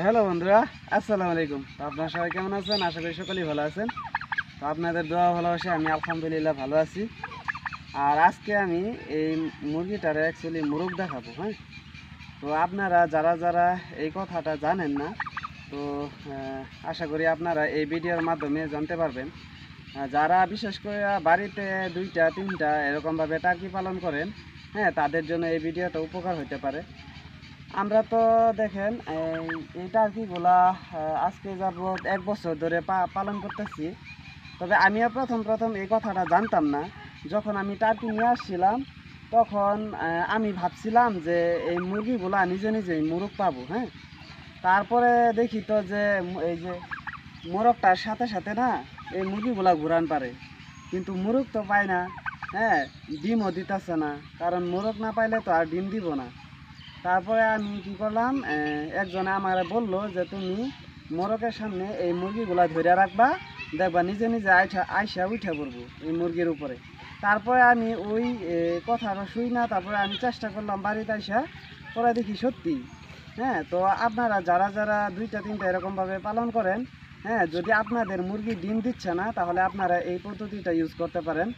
Hello বন্ধুরা, আসসালামু আলাইকুম। আপনারা সবাই কেমন আছেন? আশা করি সকলেই ভালো আছেন। তো আপনাদের দোয়া ভালোবাসে, আমি আলহামদুলিল্লাহ ভালো আছি। আর আজকে আমি এই মুরগিটারে অ্যাকচুয়ালি মুরগ দেখাবো হ্যাঁ? তো আপনারা যারা যারা এই কথাটা জানেন না, তো আশা করি আপনারা এই ভিডিওর মাধ্যমে জানতে পারবেন। যারা বিশেষ করে বাড়িতে দুইটা, তিনটা এরকমভাবে টার্কি পালন করেন হ্যাঁ তাদের জন্য এই ভিডিওটা উপকার হতে পারে। আমরা তো দেখেন, এই- টার্কিগুলা আজকে যাবৎ এক বছর ধরে পালন করতেছি। তবে আমিও প্রথম প্রথম এই কথাটা জানতাম না। যখন আমি টার্কি নিয়ে আসছিলাম, তখন আমি ভাবছিলাম যে এই মুরগিগুলা নিজে নিজেই মুরগ পাবো হ্যাঁ? তারপরে দেখি তো যে এই যে মোরগটার সাথে সাথে না এই মুরগিগুলা ঘুরান পারে। কিন্তু মুরগ তো পায় না হ্যাঁ? ডিমও দিতেছে না, কারণ মোরগ না পাইলে তো আর ডিম দিব না। তারপরে আমি কি করলাম একজনে আমার বলল যে, তুমি মোরগের সামনে এই মুরগিগুলা ধরে রাখবা, দেখবা নিজে নিজে আইসা আইসা উঠে পড়ব এই মুরগির উপরে। তারপরে আমি ওই কথাটা শুই না, তারপরে আমি চেষ্টা করলাম বাড়িতে আইসা পরে দেখি সত্যি। হ্যাঁ তো আপনারা যারা যারা দুইটা তিনটা এরকমভাবে পালন করেন হ্যাঁ যদি আপনাদের মুরগি ডিম দিচ্ছে না, তাহলে আপনারা এই পদ্ধতিটা ইউজ করতে পারেন।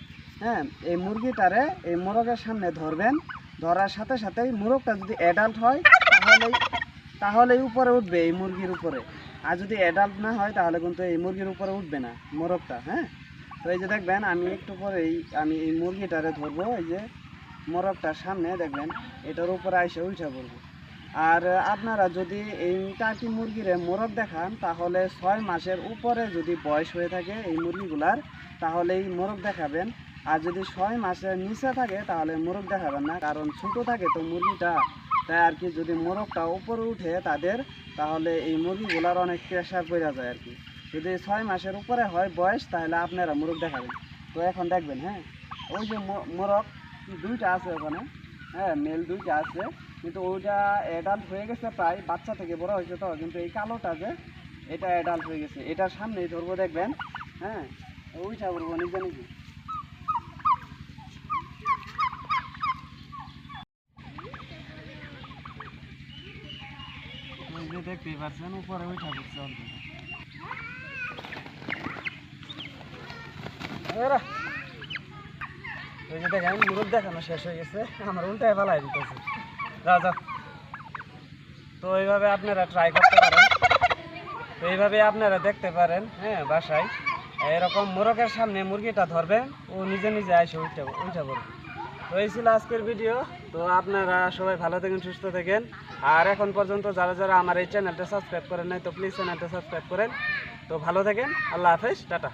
হ্যাঁ এই মুরগিটারে এই মোরগের সামনে ধরবেন ধরার সাথে সাথেই মোরগটা যদি অ্যাডাল্ট হয়, তাহলেই তাহলেই উপরে উঠবে এই মুরগির উপরে। আর যদি অ্যাডাল্ট না হয়, তাহলে কিন্তু এই মুরগির উপরে উঠবে না, মোরগটা হ্যাঁ? তো এই যে দেখবেন, আমি একটু পরে এই আমি এই মুরগিটারে ধরবো, এই যে মোরগটার সামনে, দেখবেন, এটার উপরে আইসে উঠে পড়ব আর আপনারা যদি এই টার্কি মুরগিরে মোরগ দেখান, তাহলে ছয় মাসের উপরে যদি বয়স হয়ে থাকে এই মুরগিগুলার, তাহলে এই মোরগ দেখাবেন আর যদি ছয় মাসের নিচে থাকে, তাহলে মোরগ দেখাবেন না, কারণ ছোটো থাকে তো মুরগিটা। তাই আর কি যদি মোরগটা উপরে উঠে তাদের, তাহলে এই মুরগিগুলার অনেক প্রেশার পড়ে যায় আর কি। যদি ছয় মাসের উপরে হয় বয়স, তাহলে আপনারা মোরগ দেখাবেন। তো এখন দেখবেন হ্যাঁ ওই যে মোরগ দুইটা আছে ওখানে হ্যাঁ মেল দুইটা আছে, কিন্তু ওইটা অ্যাডাল্ট হয়ে গেছে প্রায়, বাচ্চা থেকে বড় হয়েছে তো, কিন্তু এই কালোটা যে, এটা অ্যাডাল্ট হয়ে গেছে। এটার সামনেই ধরবো দেখবেন হ্যাঁ ওইটা করব নিজে নিজে যে দেখতেই পাচ্ছেন, উপরে উঠা ওই যাও তো এইভাবে আপনারা ট্রাই করতে পারেন। এইভাবে আপনারা দেখতে পারেন হ্যাঁ বাসায়। এরকম মোরগের সামনে মুরগিটা ধরবেন ও নিজে নিজে আসে উঠে উঠে পড়বে। তো এই ছিল আজকের ভিডিও তো আপনারা সবাই ভালো থাকেন, সুস্থ থাকেন। আর এখন পর্যন্ত যারা যারা আমার এই চ্যানেলটা সাবস্ক্রাইব করেন নাই, তো প্লিজ চ্যানেলটা সাবস্ক্রাইব করেন। তো ভালো থাকেন, আল্লাহ হাফেজ, টাটা।